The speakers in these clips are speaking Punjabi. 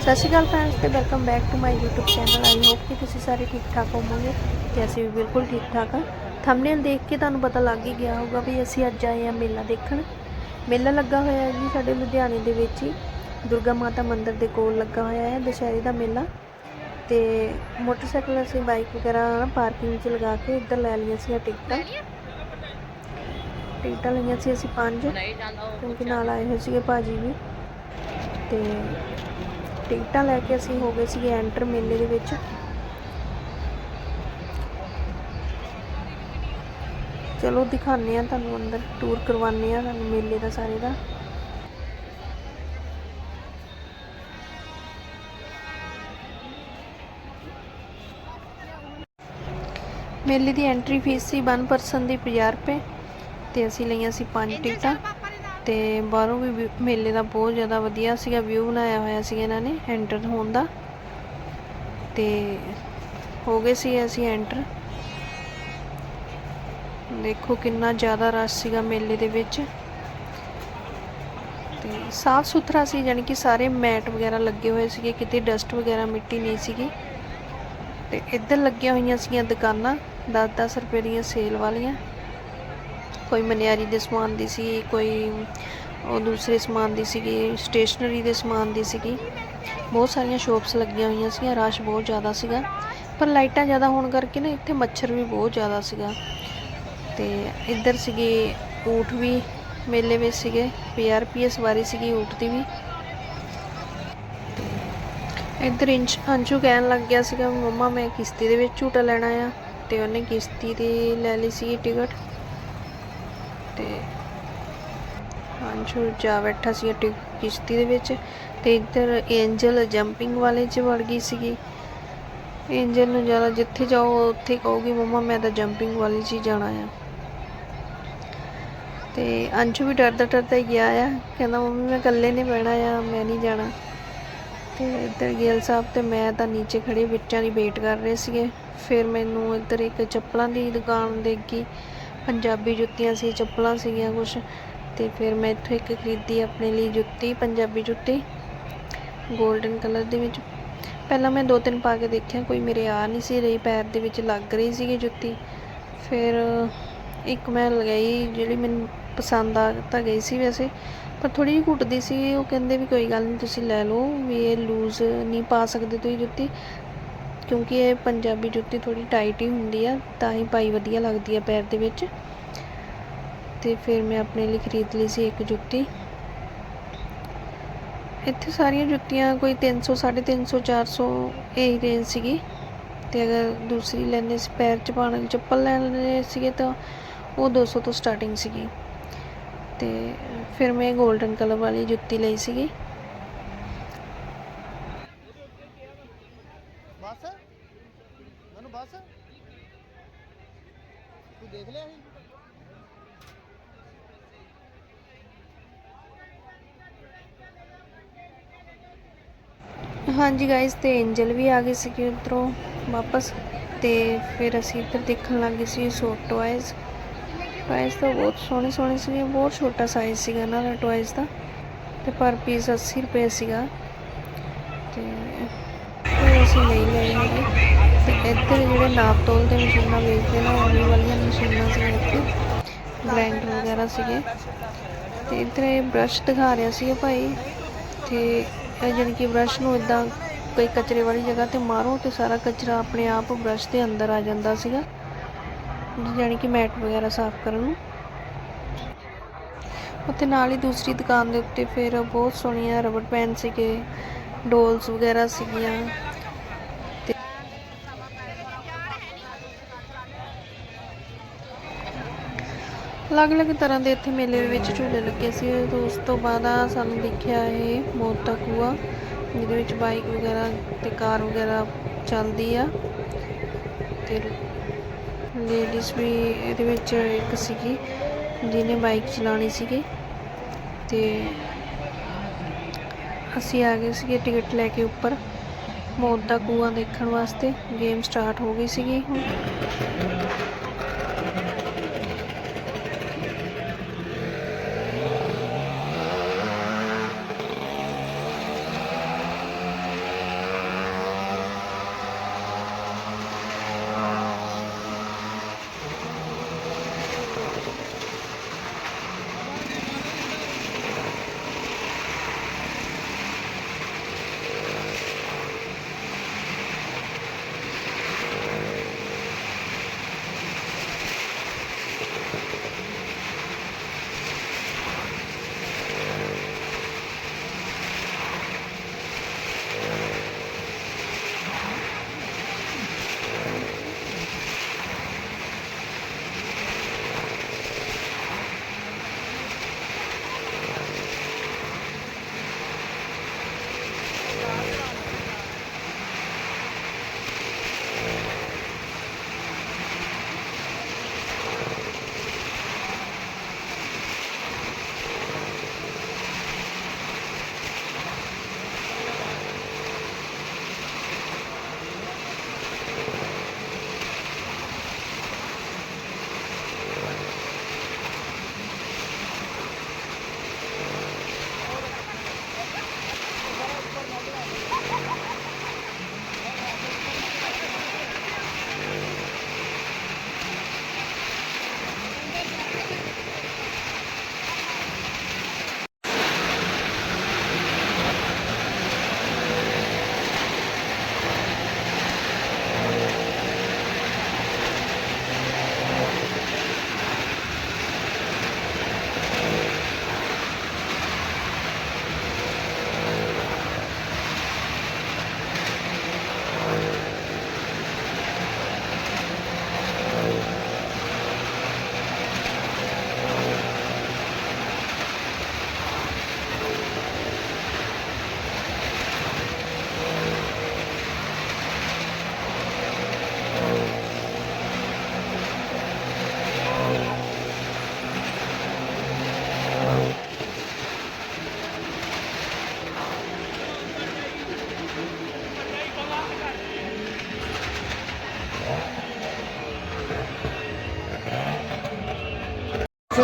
ਸਤਿ ਸ਼੍ਰੀ ਅਕਾਲ ਫਰੈਂਡਸ ਤੇ welcome back to my YouTube channel I hope ਕਿ ਤੁਸੀਂ ਸਾਰੇ ਠੀਕ ਠਾਕ ਹੋਵੋਗੇ ਤੇ ਅਸੀਂ ਵੀ ਬਿਲਕੁਲ ਠੀਕ ਠਾਕ ਹਾਂ। ਥੰਬਨੇਲ ਦੇਖ ਕੇ ਤੁਹਾਨੂੰ ਪਤਾ ਲੱਗ ਹੀ ਗਿਆ ਹੋਊਗਾ ਵੀ ਅਸੀਂ ਅੱਜ ਆਏ ਹਾਂ ਮੇਲਾ ਦੇਖਣ। ਮੇਲਾ ਲੱਗਾ ਹੋਇਆ ਹੈ ਜੀ ਸਾਡੇ ਲੁਧਿਆਣੇ ਦੇ ਵਿੱਚ ਹੀ। ਦੁਰਗਾ ਮਾਤਾ ਮੰਦਿਰ ਦੇ ਕੋਲ ਲੱਗਾ ਹੋਇਆ ਹੈ, ਦੁਸ਼ਹਿਰੇ ਦਾ ਮੇਲਾ। ਤੇ ਮੋਟਰਸਾਈਕਲ ਅਸੀਂ ਬਾਈਕ ਵਗੈਰਾ ਪਾਰਕਿੰਗ 'ਚ ਲਗਾ ਕੇ ਇੱਧਰ ਲੈ ਲਈਆਂ ਸੀ ਟਿਕਟਾਂ। ਟਿਕਟਾਂ ਲਈਆਂ ਸੀ ਅਸੀਂ ਪੰਜ, ਕਿਉਂਕਿ ਨਾਲ ਆਏ ਹੋਏ ਸੀਗੇ ਭਾਜੀ ਵੀ। ਤੇ ਟਿਕਟਾਂ ਲੈ ਕੇ ਅਸੀਂ ਹੋ ਗਏ ਸੀਗੇ ਐਂਟਰ ਮੇਲੇ ਦੇ ਵਿੱਚ। ਚਲੋ ਦਿਖਾਉਂਦੇ ਆ ਤੁਹਾਨੂੰ ਅੰਦਰ ਟੂਰ ਕਰਵਾਉਂਦੇ ਆ ਤੁਹਾਨੂੰ ਮੇਲੇ ਦਾ ਸਾਰੇ ਦਾ। ਮੇਲੇ ਦੀ ਐਂਟਰੀ ਫੀਸ ਸੀ 1 ਪਰਸਨ ਦੀ 50 ਰੁਪਏ ਤੇ ਅਸੀਂ ਲਈਆਂ ਸੀ ਪੰਜ ਟਿਕਟਾਂ। ਤੇ ਬਾਹਰੋਂ ਵੀ ਮੇਲੇ ਦਾ ਬਹੁਤ ਜ਼ਿਆਦਾ ਵਧੀਆ ਸੀਗਾ, ਵਿਊ ਬਣਾਇਆ ਹੋਇਆ ਸੀ ਇਹਨਾਂ ਨੇ ਐਂਟਰ ਹੋਣ ਦਾ। ਤੇ ਹੋ ਗਏ ਸੀ ਅਸੀਂ ਐਂਟਰ ਦੇਖੋ ਕਿੰਨਾ ਜ਼ਿਆਦਾ ਰਸ਼ ਸੀਗਾ ਮੇਲੇ ਦੇ ਵਿੱਚ। ਤੇ ਸਾਫ਼ ਸੁਥਰਾ ਸੀ ਯਾਨੀ ਕਿ ਸਾਰੇ ਮੈਟ ਵਗੈਰਾ ਲੱਗੇ ਹੋਏ ਸੀਗੇ, ਕਿਤੇ ਡਸਟ ਵਗੈਰਾ ਮਿੱਟੀ ਨਹੀਂ ਸੀਗੀ। ਤੇ ਇੱਧਰ ਲੱਗੀਆਂ ਹੋਈਆਂ ਸੀਗੀਆਂ ਦੁਕਾਨਾਂ 10-10 ਰੁਪਏ ਦੀਆਂ ਸੇਲ ਵਾਲੀਆਂ। ਕੋਈ ਮਨਿਆਰੀ ਦੇ ਸਮਾਨ ਦੀ ਸੀ ਕੋਈ ਉਹ ਦੂਸਰੇ ਸਮਾਨ ਦੀ ਸੀਗੀ ਸਟੇਸ਼ਨਰੀ ਦੇ ਸਮਾਨ ਦੀ ਸੀਗੀ। ਬਹੁਤ ਸਾਰੀਆਂ ਸ਼ੋਪਸ ਲੱਗੀਆਂ ਹੋਈਆਂ ਸੀਗੀਆਂ, ਰਸ਼ ਬਹੁਤ ਜ਼ਿਆਦਾ ਸੀਗਾ। ਪਰ ਲਾਈਟਾਂ ਜ਼ਿਆਦਾ ਹੋਣ ਕਰਕੇ ਨਾ ਇੱਥੇ ਮੱਛਰ ਵੀ ਬਹੁਤ ਜ਼ਿਆਦਾ ਸੀਗਾ। ਤੇ ਇੱਧਰ ਸੀਗੇ ਊਠ ਵੀ, ਮੇਲੇ ਵਿੱਚ ਸੀਗੇ 50 ਰੁਪਏ ਸਵਾਰੀ ਸੀਗੀ ਊਠ ਦੀ ਵੀ। ਇੱਧਰ ਇੰਚ, ਅੰਸ਼ੂ ਕਹਿਣ ਲੱਗ ਗਿਆ ਸੀਗਾ, ਮੰਮਾ ਮੈਂ ਕਿਸ਼ਤੀ ਦੇ ਵਿੱਚ ਝੂਟਾ ਲੈਣਾ ਆ ਤੇ ਉਹਨੇ ਕਿਸ਼ਤੀ ਦੀ ਲੈ ਲਈ ਸੀ ਟਿਕਟ। ਤੇ ਅੰਸ਼ੂ ਜਾ ਬੈਠਾ ਸੀ ਕਿਸ਼ਤੀ ਦੇ ਵਿੱਚ ਤੇ ਇੱਧਰ ਐਂਜਲ ਜੰਪਿੰਗ ਵਾਲੇ 'ਚ ਵੜ ਗਈ ਸੀਗੀ। ਐਂਜਲ ਨੂੰ ਜ਼ਿਆਦਾ ਜਿੱਥੇ ਜਾਓ, ਉੱਥੇ ਕਹੂਗੀ, ਮੰਮਾ, ਮੈਂ ਤਾਂ ਜੰਪਿੰਗ ਵਾਲੀ 'ਚ ਹੀ ਜਾਣਾ ਆ। ਤੇ ਅੰਸ਼ੂ ਵੀ ਡਰਦਾ ਡਰਦਾ ਗਿਆ ਆ। ਕਹਿੰਦਾ, ਮੰਮੀ, ਮੈਂ ਇਕੱਲੇ ਨਹੀਂ ਬਹਿਣਾ ਆ, ਮੈਂ ਨਹੀਂ ਜਾਣਾ। ਤੇ ਇੱਧਰ ਗਿੱਲ ਸਾਹਿਬ ਤੇ ਮੈਂ ਤਾਂ ਨੀਚੇ ਖੜੇ ਬੱਚਿਆਂ ਦੀ ਵੇਟ ਕਰ ਰਹੇ ਸੀਗੇ। ਫਿਰ ਮੈਨੂੰ ਇੱਧਰ ਇੱਕ ਚੱਪਲਾਂ ਦੀ ਦੁਕਾਨ ਦੇਖੀ। ਪੰਜਾਬੀ ਜੁੱਤੀਆਂ ਸੀ, ਚੱਪਲਾਂ ਸੀਗੀਆਂ ਕੁਛ। ਤੇ ਫਿਰ ਮੈਂ ਇੱਥੋਂ ਇੱਕ ਖਰੀਦੀ ਆਪਣੇ ਲਈ ਜੁੱਤੀ, ਪੰਜਾਬੀ ਜੁੱਤੀ 골ਡਨ ਕਲਰ ਦੇ ਵਿੱਚ। ਪਹਿਲਾਂ ਮੈਂ ਦੋ ਤਿੰਨ ਪਾ ਕੇ ਦੇਖਿਆ, ਕੋਈ ਮੇਰੇ ਆ ਨਹੀਂ ਸੀ ਰਹੀ, ਪੈਰ ਦੇ ਵਿੱਚ ਲੱਗ ਰਹੀ ਸੀਗੀ ਜੁੱਤੀ। ਫਿਰ ਇੱਕ ਮੈਂ ਲਗਾਈ, ਜਿਹੜੀ ਮੈਨੂੰ ਪਸੰਦ ਆ ਤਾਂ ਗਈ ਸੀ ਵੈਸੇ, ਪਰ ਥੋੜੀ ਜਿਹੀ ਘੁੱਟਦੀ ਸੀ। ਉਹ ਕਹਿੰਦੇ ਵੀ ਕੋਈ ਗੱਲ ਨਹੀਂ ਤੁਸੀਂ ਲੈ ਲਓ, ਵੀ ਇਹ ਲੂਜ਼ ਨਹੀਂ ਪਾ ਸਕਦੇ ਤੁਸੀਂ ਜੁੱਤੀ। ਕਿਉਂਕਿ ਇਹ ਪੰਜਾਬੀ ਜੁੱਤੀ ਥੋੜੀ ਟਾਈਟ ਹੀ ਹੁੰਦੀ ਆ, ਤਾਂ ਹੀ ਪਾਈ ਵਧੀਆ ਲੱਗਦੀ ਆ ਪੈਰ ਦੇ ਵਿੱਚ। ਤੇ ਫਿਰ ਮੈਂ ਆਪਣੇ ਲਈ ਖਰੀਦ ਲਈ ਸੀ ਇੱਕ ਜੁੱਤੀ। ਇੱਥੇ ਸਾਰੀਆਂ ਜੁੱਤੀਆਂ ਕੋਈ 300 350 400 ਇਹ ਰੇਂਜ ਸੀਗੀ। ਤੇ ਅਗਰ ਦੂਸਰੀ ਲੈਣੇ ਸੀ, ਪੈਰ 'ਚ ਪਾਉਣ ਵਾਲੀ ਚੱਪਲ ਲੈਣੇ ਸੀਗੇ, ਤਾਂ ਉਹ 200 ਤੋਂ ਸਟਾਰਟਿੰਗ ਸੀਗੀ। ਤੇ ਫਿਰ ਮੈਂ 골ਡਨ ਕਲਰ ਵਾਲੀ ਜੁੱਤੀ ਲਈ ਸੀਗੀ ਬਸ ਮੈਨੂੰ ਬਸ ਤੂੰ ਦੇਖ ਲਿਆ ਸੀ ਹਾਂਜੀ ਗਾਇਸ ਤੇ ਐਂਜਲ ਵੀ ਆ ਗਏ ਸੀ ਉਧਰੋਂ ਵਾਪਸ ਤੇ ਫਿਰ ਅਸੀਂ ਇੱਧਰ ਦੇਖਣ ਲੱਗ ਗਏ ਸੀ ਸੋ ਟੋਇਜ਼ ਟੋਇਜ਼ ਤਾਂ ਬਹੁਤ ਸੋਹਣੇ ਸੋਹਣੇ ਸੀਗੇ, ਬਹੁਤ ਛੋਟਾ ਸਾਈਜ਼ ਸੀਗਾ ਇਹਨਾਂ ਦਾ ਟੋਇਜ਼ ਦਾ ਤੇ ਪਰ ਪੀਸ 80 ਰੁਪਏ ਸੀਗਾ ਤੇ ਫਿਰ ਅਸੀਂ ਨਹੀਂ ਲਏ ਹੈਗੇ ਤੇ ਇੱਧਰ ਜਿਹੜੇ ਨਾਪ ਤੋਲ ਦੇ ਮਸ਼ੀਨਾਂ ਵੇਚਦੇ ਨੇ ਉਹ ਵਾਲੀਆਂ ਮਸ਼ੀਨਾਂ ਸੀ ਇੱਥੇ ਬਲੈਂਡਰ ਵਗੈਰਾ ਸੀਗੇ। ਤੇ ਇੱਧਰ ਇਹ ਬ੍ਰਸ਼ ਦਿਖਾ ਰਿਹਾ ਸੀ ਭਾਈ, ਤੇ ਇਹ ਜਾਣੀ ਕਿ ਬ੍ਰਸ਼ ਨੂੰ ਇਦਾਂ ਕੋਈ ਕਚਰੇ ਵਾਲੀ ਜਗ੍ਹਾ ਤੇ ਮਾਰੋ ਤੇ ਸਾਰਾ ਕਚਰਾ ਆਪਣੇ ਆਪ ਬ੍ਰਸ਼ ਦੇ ਅੰਦਰ ਆ ਜਾਂਦਾ ਸੀਗਾ। ਜਾਣੀ ਕਿ ਮੈਟ ਵਗੈਰਾ ਸਾਫ਼ ਕਰਨ ਨੂੰ। ਉੱਥੇ ਨਾਲ ਹੀ ਦੂਸਰੀ ਦੁਕਾਨ ਦੇ ਉੱਤੇ ਫਿਰ ਬਹੁਤ ਸੋਹਣੀਆਂ ਰਬੜ ਬੈਂਡ ਸੀਗੇ, ਡੋਲਸ ਵਗੈਰਾ ਸੀਗੀਆਂ। ਅਲੱਗ-ਅਲੱਗ ਤਰ੍ਹਾਂ ਦੇ ਇੱਥੇ ਮੇਲੇ ਦੇ ਵਿੱਚ ਝੂਲੇ ਲੱਗੇ ਸੀ। ਤੇ ਉਸ ਤੋਂ ਬਾਅਦ ਆ ਸਾਨੂੰ ਦਿਖਿਆ ਇਹ ਮੌਤ ਦਾ ਕੂਆ, ਜਿਹਦੇ ਵਿੱਚ ਬਾਈਕ ਵਗੈਰਾ ਤੇ ਕਾਰ ਵਗੈਰਾ ਚੱਲਦੀ ਆ। ਤੇ ਲੇਡੀਜ਼ ਵੀ ਇਹਦੇ ਵਿੱਚ ਇੱਕ ਸੀਗੀ, ਜਿਹਨੇ ਬਾਈਕ ਚਲਾਉਣੀ ਸੀਗੀ। ਤੇ ਅਸੀਂ ਆ ਗਏ ਸੀਗੇ ਟਿਕਟ ਲੈ ਕੇ ਉੱਪਰ ਮੌਤ ਦਾ ਕੂਆ ਦੇਖਣ ਵਾਸਤੇ। ਗੇਮ ਸਟਾਰਟ ਹੋ ਗਈ ਸੀਗੀ ਹੁਣ।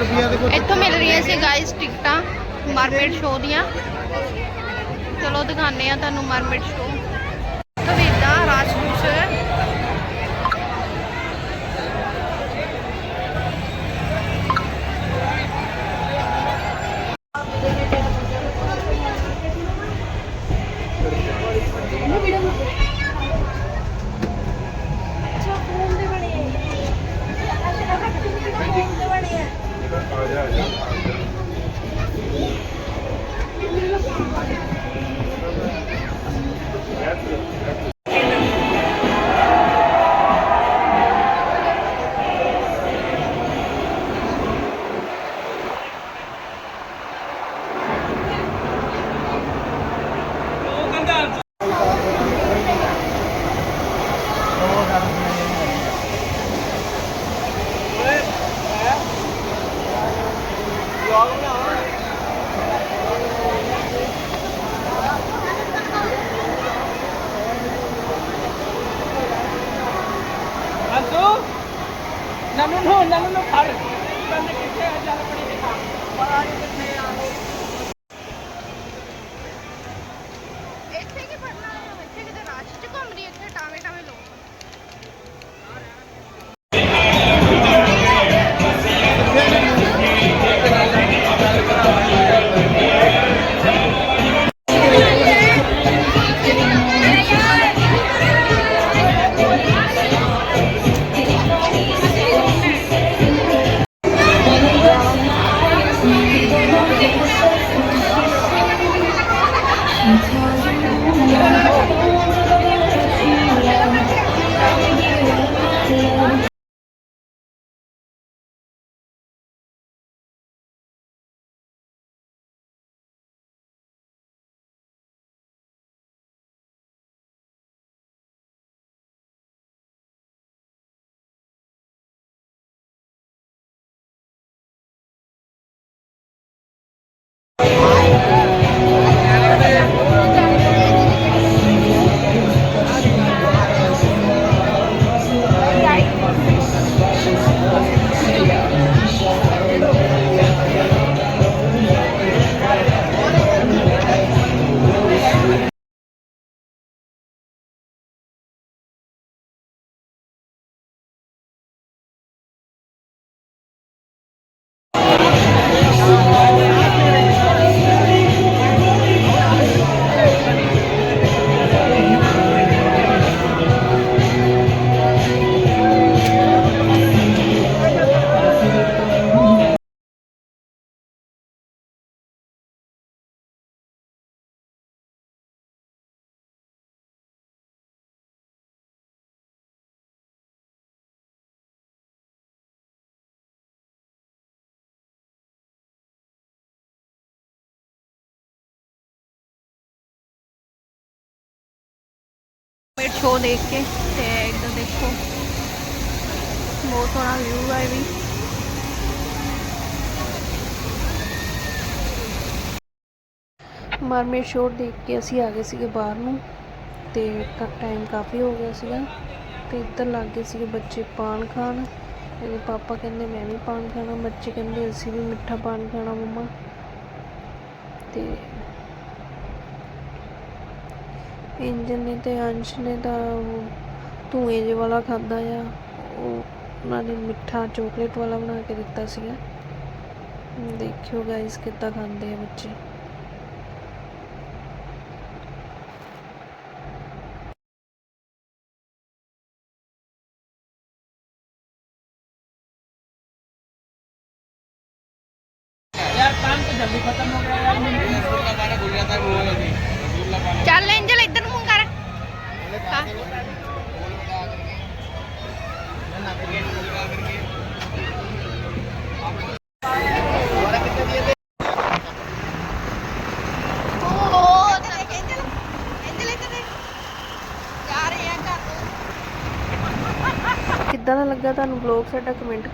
ਰੁਪਈਆ ਦੇ ਕੋਈ ਇੱਥੋਂ ਮਿਲ ਰਹੀਆਂ ਸੀ ਗਾਇਸ ਟਿਕਟਾਂ ਮਾਰਮੇਡ ਸ਼ੋਅ ਦੀਆਂ। ਚਲੋ ਦਿਖਾਣੇ ਆ ਤੁਹਾਨੂੰ mermaid show Y'all Maid show ਦੇਖ ਕੇ ਤੇ ਇੱਧਰ ਦੇਖੋ। ਬਹੁਤ ਸੋਹਣਾ ਵਿਊ ਹੈ ਵੀ। ਮਰਮੇਡ ਸ਼ੋਅ ਦੇਖ ਕੇ ਅਸੀਂ ਆ ਗਏ ਸੀਗੇ ਬਾਹਰ ਨੂੰ ਤੇ ਟਾਈਮ ਕਾਫੀ ਹੋ ਗਿਆ ਸੀਗਾ। ਤੇ ਇੱਧਰ ਲੱਗ ਗਏ ਸੀਗੇ ਬੱਚੇ ਪਾਨ ਖਾਣ। ਇਹਦੇ ਪਾਪਾ ਕਹਿੰਦੇ, ਮੈਂ ਵੀ ਪਾਨ ਖਾਣਾ। ਬੱਚੇ ਕਹਿੰਦੇ, ਅਸੀਂ ਵੀ ਮਿੱਠਾ ਪਾਨ ਖਾਣਾ ਮੰਮਾ। ਤੇ ਇੰਜਨ ਨੇ ਤੇ ਅੰਸ਼ ਨੇ ਤਾਂ ਉਹ ਧੂਏ ਜਿਹੇ ਵਾਲਾ ਖਾਦਾ ਆ। ਉਹ ਉਹਨਾਂ ਨੇ ਮਿੱਠਾ ਚੋਕਲੇਟ ਵਾਲਾ ਬਣਾ ਕੇ ਦਿੱਤਾ ਸੀਗਾ। ਦੇਖਿਓ ਗਾਇਸ ਕਿੱਦਾਂ ਖਾਂਦੇ ਆ ਬੱਚੇ। ਲੱਗਾ ਤੁਹਾਨੂੰ ਵਲੌਗ ਸਾਡਾ ਕਮੈਂਟ